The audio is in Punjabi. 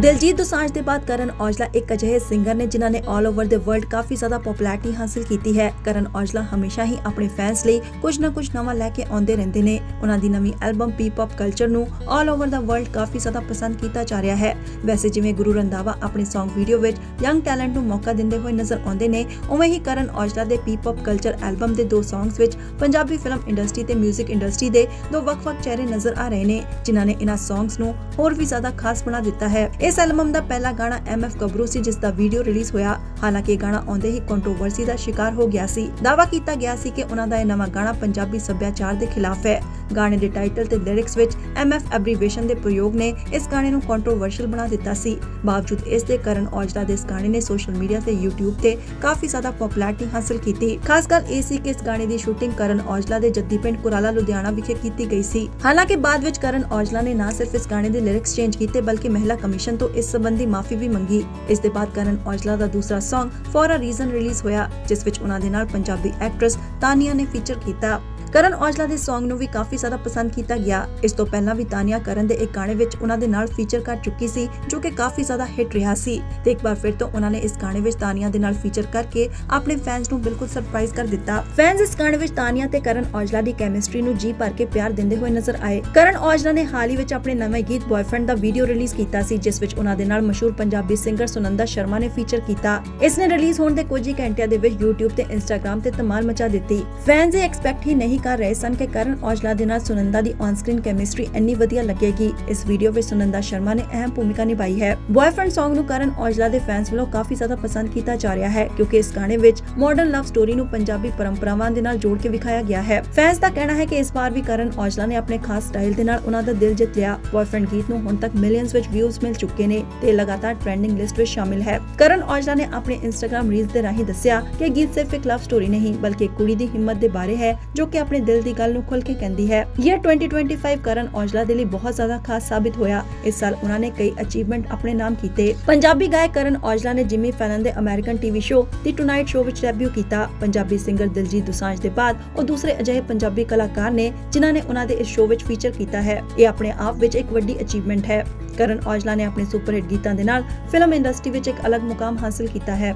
ਦਿਲਜੀਤ ਦੋਸਾਂਝ ਦੇ ਬਾਅਦ ਕਰਨ ਔਜਲਾ ਇੱਕ ਅਜਿਹੇ ਸਿੰਗਰ ਨੇ ਜਿਨ੍ਹਾਂ ਨੇ ਆਲ ਓਵਰ ਦ ਵਰਲਡ ਕਾਫੀ ਜ਼ਿਆਦਾ ਪਪੂਲੈਰਿਟੀ ਹਾਸਲ ਕੀਤੀ ਹੈ। ਕਰਨ ਔਜਲਾ ਹਮੇਸ਼ਾ ਹੀ ਆਪਣੇ ਫੈਨਸ ਲਈ ਕੁਝ ਨਾ ਕੁਝ ਨਵਾਂ ਲੈ ਕੇ ਆਉਂਦੇ ਰਹਿੰਦੇ ਨੇ। ਉਹਨਾਂ ਦੀ ਨਵੀਂ ਐਲਬਮ ਪੀਪੌਪ ਕਲਚਰ ਨੂੰ ਆਲ ਓਵਰ ਦ ਵਰਲਡ ਕਾਫੀ ਜ਼ਿਆਦਾ ਪਸੰਦ ਕੀਤਾ ਜਾ ਰਿਹਾ ਹੈ। ਵੈਸੇ ਜਿਵੇਂ ਗੁਰੂ ਰੰਧਾਵਾ ਆਪਣੇ Song ਵੀਡੀਓ ਵਿੱਚ ਯੰਗ ਟੈਲੈਂਟ ਨੂੰ ਮੌਕਾ ਦਿੰਦੇ ਹੋਏ ਨਜ਼ਰ ਆਉਂਦੇ ਨੇ, ਉਵੇਂ ਹੀ ਕਰਨ ਔਜਲਾ ਦੇ ਪੀਪੌਪ ਕਲਚਰ ਐਲਬਮ ਦੇ ਦੋ ਸੌਂਗਸ ਵਿੱਚ ਪੰਜਾਬੀ ਫਿਲਮ ਇੰਡਸਟਰੀ ਤੇ 뮤직 ਇੰਡਸਟਰੀ ਦੇ ਦੋ ਵੱਖ-ਵੱਖ ਚਿਹਰੇ ਨਜ਼ਰ ਆ ਰਹੇ ਨੇ, ਜਿਨ੍ਹਾਂ ਨੇ ਇਹਨਾਂ ਸੌਂਗਸ ਨੂੰ ਹੋਰ ਵੀ ਜ਼ਿਆਦਾ ਖਾਸ ਬਣਾ ਦਿੱਤਾ ਹੈ। ਇਸ ਐਲਬਮ ਦਾ ਪਹਿਲਾ ਗਾਣਾ ਐਮਐਫ ਗੱਭਰੂ ਸੀ ਜਿਸ ਦਾ ਵੀਡੀਓ ਰਿਲੀਜ਼ ਹੋਇਆ। ਹਾਲਾਂਕਿ ਇਹ ਗਾਣਾ ਆਉਂਦੇ ਹੀ ਕੰਟਰੋਵਰਸੀ ਦਾ ਸ਼ਿਕਾਰ ਹੋ ਗਿਆ ਸੀ। ਦਾਅਵਾ ਕੀਤਾ ਗਿਆ ਸੀ ਕਿ ਉਹਨਾਂ ਦਾ ਇਹ ਨਵਾਂ ਗਾਣਾ ਪੰਜਾਬੀ ਸੱਭਿਆਚਾਰ ਦੇ ਖਿਲਾਫ ਹੈ। ਗਾਣੇ ਦੇ ਟਾਈਟਲ ਤੇ ਲਿਰਿਕਸ ਵਿੱਚ ਐਮਐਫ ਐਬਰੀਵੇਸ਼ਨ ਦੇ ਪ੍ਰਯੋਗ ਨੇ ਇਸ ਗਾਣੇ ਨੂੰ ਕੰਟਰੋਵਰਸ਼ੀਅਲ ਬਣਾ ਦਿੱਤਾ ਸੀ। ਬਾਵਜੂਦ ਇਸ ਦੇ ਕਰਨ ਔਜਲਾ ਦੇ ਇਸ ਗਾਣੇ ਨੇ ਸੋਸ਼ਲ ਮੀਡੀਆ ਤੇ YouTube ਤੇ ਕਾਫੀ ਜ਼ਿਆਦਾ ਪਪੂਲੈਰਿਟੀ ਹਾਸਲ ਕੀਤੀ। ਖਾਸ ਗੱਲ ਇਹ ਸੀ ਕਿ ਇਸ ਗਾਣੇ ਦੀ ਸ਼ੂਟਿੰਗ ਕਰਨ ਔਜਲਾ ਦੇ ਜੱਦੀ ਪਿੰਡ ਕੁਰਾਲਾ, ਲੁਧਿਆਣਾ ਵਿਖੇ ਕੀਤੀ ਗਈ ਸੀ। ਹਾਲਾਂਕਿ ਬਾਅਦ ਵਿੱਚ ਕਰਨ ਔਜਲਾ ਨੇ ਨਾ ਸਿਰਫ ਇਸ ਗਾਣੇ ਦੇ ਲਿਰਿਕਸ ਚੇਂਜ ਕੀਤੇ, ਬਲਕਿ ਮਹਿਲਾ ਕਮਿਸ਼ਨ ਤੋਂ ਇਸ ਸੰਬੰਧੀ ਮਾਫੀ ਵੀ ਮੰਗੀ। ਇਸ ਦੇ ਬਾਅਦ ਕਰਨ ਔਜਲਾ ਦਾ ਦੂਸਰਾ Song for a reason release ਹੋਇਆ, ਜਿਸ ਵਿੱਚ ਉਹਨਾਂ ਦੇ ਨਾਲ ਪੰਜਾਬੀ ਐਕਟਰੈਸ ਤਾਨੀਆ ਨੇ ਫੀਚਰ ਕੀਤਾ। ਕਰਨ ਔਜਲਾ ਦੇ Song ਨੂੰ ਵੀ ਕਾਫੀ ਜ਼ਿਆਦਾ ਪਸੰਦ ਕੀਤਾ ਗਿਆ। ਇਸ ਤੋਂ ਪਹਿਲਾਂ ਵੀ ਤਾਨੀਆ ਕਰਨ ਦੇ ਇੱਕ ਗਾਣੇ ਵਿੱਚ ਉਹਨਾਂ ਦੇ ਨਾਲ ਫੀਚਰ ਕਰ ਚੁੱਕੀ ਸੀ, ਜੋ ਕਿ ਕਾਫੀ ਜ਼ਿਆਦਾ ਹਿੱਟ ਰਿਹਾ ਸੀ। ਤੇ ਇੱਕ ਵਾਰ ਫਿਰ ਤੋਂ ਉਹਨਾਂ ਨੇ ਇਸ ਗਾਣੇ ਵਿੱਚ ਤਾਨੀਆ ਦੇ ਨਾਲ ਫੀਚਰ ਕਰਕੇ ਆਪਣੇ ਫੈਨਸ ਨੂੰ ਬਿਲਕੁਲ ਸਰਪ੍ਰਾਈਜ਼ ਕਰ ਦਿੱਤਾ। ਫੈਨਸ ਇਸ ਗਾਣੇ ਵਿੱਚ ਤਾਨੀਆ ਤੇ ਕਰਨ ਔਜਲਾ ਦੀ ਕੈਮਿਸਟਰੀ ਨੂੰ ਜੀ ਭਰ ਕੇ ਪਿਆਰ ਦਿੰਦੇ ਹੋਏ ਨਜ਼ਰ ਆਏ। ਕਰਨ ਔਜਲਾ ਨੇ ਹਾਲ ਹੀ ਵਿੱਚ ਆਪਣੇ ਨਵੇਂ ਗੀਤ ਬॉयਫ੍ਰੈਂਡ ਦਾ ਵੀਡੀਓ ਰਿਲੀਜ਼ ਕੀਤਾ ਸੀ, ਜਿਸ ਵਿੱਚ ਉਹਨਾਂ ਦੇ ਨਾਲ ਮਸ਼ਹੂਰ ਪੰਜਾਬੀ ਸਿੰਗਰ ਸੁਨੰਦਾ ਸ਼ਰਮਾ ਨੇ ਫੀਚਰ ਕੀਤਾ। ਇਸ ਨੇ ਰਿਲੀਜ਼ ਹੋਣ ਦੇ ਕੁਝ ਹੀ ਘੰਟਿਆਂ ਦੇ ਵਿੱਚ YouTube ਤੇ Instagram ਤੇ ਧਮਾਲ ਮਚਾ ਦਿੱਤੀ। ਫੈਨਸ ਇਹ ਐਕਸਪੈਕਟ ਹੀ ਨਹੀਂ ਕਰ ਰਹੇ ਸਨ ਕਿ ਕਰਨ ਔਜਲਾ ਦੇ ਨਾਲ ਸੁਨੰਦਾ ਦੀ ਔਨ ਸਕਰੀਨ ਕੈਮਿਸਟਰੀ ਇੰਨੀ ਵਧੀਆ ਲੱਗੇਗੀ। ਇਸ ਵੀਡੀਓ ਵਿੱਚ ਸੁਨੰਦਾ ਸ਼ਰਮਾ ਨੇ ਅਹਿਮ ਭੂਮਿਕਾ ਨਿਭਾਈ ਹੈ। ਬॉयਫ੍ਰੈਂਡ Song ਨੂੰ ਕਰਨ ਔਜਲਾ ਦੇ ਫੈਨਸ ਵੱਲੋਂ ਕਾਫੀ ਜ਼ਿਆਦਾ ਪਸੰਦ ਕੀਤਾ ਜਾ ਰਿਹਾ ਹੈ, ਕਿਉਂਕਿ ਇਸ ਗਾਣੇ ਵਿੱਚ ਮਾਡਰਨ ਲਵ ਸਟੋਰੀ ਨੂੰ ਪੰਜਾਬੀ ਪਰੰਪਰਾਵਾਂ ਦੇ ਨਾਲ ਜੋੜ ਕੇ ਵਿਖਾਇਆ ਗਿਆ ਹੈ। ਫੈਨਸ ਦਾ ਕਹਿਣਾ ਹੈ ਕਿ ਇਸ ਵਾਰ ਵੀ ਕਰਨ ਔਜਲਾ ਨੇ ਆਪਣੇ ਖਾਸ ਸਟਾਈਲ ਦੇ ਨਾਲ ਉਹਨਾਂ ਦਾ ਦਿਲ ਜਿੱਤ ਲਿਆ। ਬॉयਫ੍ਰੈਂਡ ਗੀਤ ਨੂੰ ਹੁਣ ਤੱਕ ਮਿਲੀਅਨਸ ਵਿੱਚ ਵਿਊਜ਼ ਮਿਲ ਚੁੱਕੇ ਨੇ ਤੇ ਲਗਾਤਾਰ ਟ੍ਰੈਂਡਿੰਗ ਲਿਸਟ ਵਿੱਚ ਸ਼ਾਮਿਲ ਹੈ। ਕਰਨ ਔਜਲਾ ਨੇ ਆਪਣੇ ਇੰਸਟਾਗ੍ਰam ਰੀਲਸ ਦੇ ਰਾਹੀਂ ਦੱਸਿਆ ਕਿ ਗੀਤ ਸਿਰਫ ਇੱਕ ਲਵ ਸਟੋਰੀ ਨਹੀਂ, ਬਲਕਿ ਕੁੜੀ ਦੀ ਹਿੰਮਤ ਦੇ ਬਾਰੇ ਹੈ, ਜੋ ਕਿ ਆਪਣੇ ਦਿਲ ਦੀ ਗੱਲ ਨੂੰ ਖੁੱਲ੍ਹ ਕੇ ਕਹਿੰਦੀ ਹੈ। ਇਹ 2025 ਕਰਨ ਔਜਲਾ ਦੇ ਲਈ ਬਹੁਤ ਜ਼ਿਆਦਾ ਖਾਸ ਸਾਬਿਤ ਹੋਇਆ। ਇਸ ਸਾਲ ਉਹਨਾਂ ਨੇ ਕਈ ਅਚੀਵਮੈਂਟ ਆਪਣੇ ਨਾਮ ਕੀਤੇ। ਪੰਜਾਬੀ ਗਾਇਕ ਕਰਨ ਔਜਲਾ ਨੇ ਜਿਮੀ ਫੈਲਨ ਦੇ American TV show the tonight show ਵਿੱਚ ਡੈਬਿਊ ਕੀਤਾ। ਪੰਜਾਬੀ ਸਿੰਗਰ ਦਿਲਜੀਤ ਦੁਸਾਂਝ ਦੇ ਬਾਅਦ ਉਹ ਦੂਸਰੇ ਅਜਿਹੇ ਪੰਜਾਬੀ ਕਲਾਕਾਰ ਨੇ ਜਿਨ੍ਹਾਂ ਨੇ ਉਹਨਾਂ ਦੇ ਇਸ ਸ਼ੋਅ ਵਿੱਚ ਫੀਚਰ ਕੀਤਾ ਹੈ। ਇਹ ਆਪਣੇ ਆਪ ਵਿੱਚ ਇੱਕ ਵੱਡੀ ਅਚੀਵਮੈਂਟ ਹੈ। ਕਰਨ ਔਜਲਾ ਨੇ ਆਪਣੇ ਸੁਪਰ ਹਿੱਟ ਗੀਤਾਂ ਦੇ ਨਾਲ ਫਿਲਮ ਇੰਡਸਟਰੀ ਵਿੱਚ ਇੱਕ ਅਲੱਗ ਮੁਕਾਮ ਹਾਸਲ ਕੀਤਾ ਹੈ।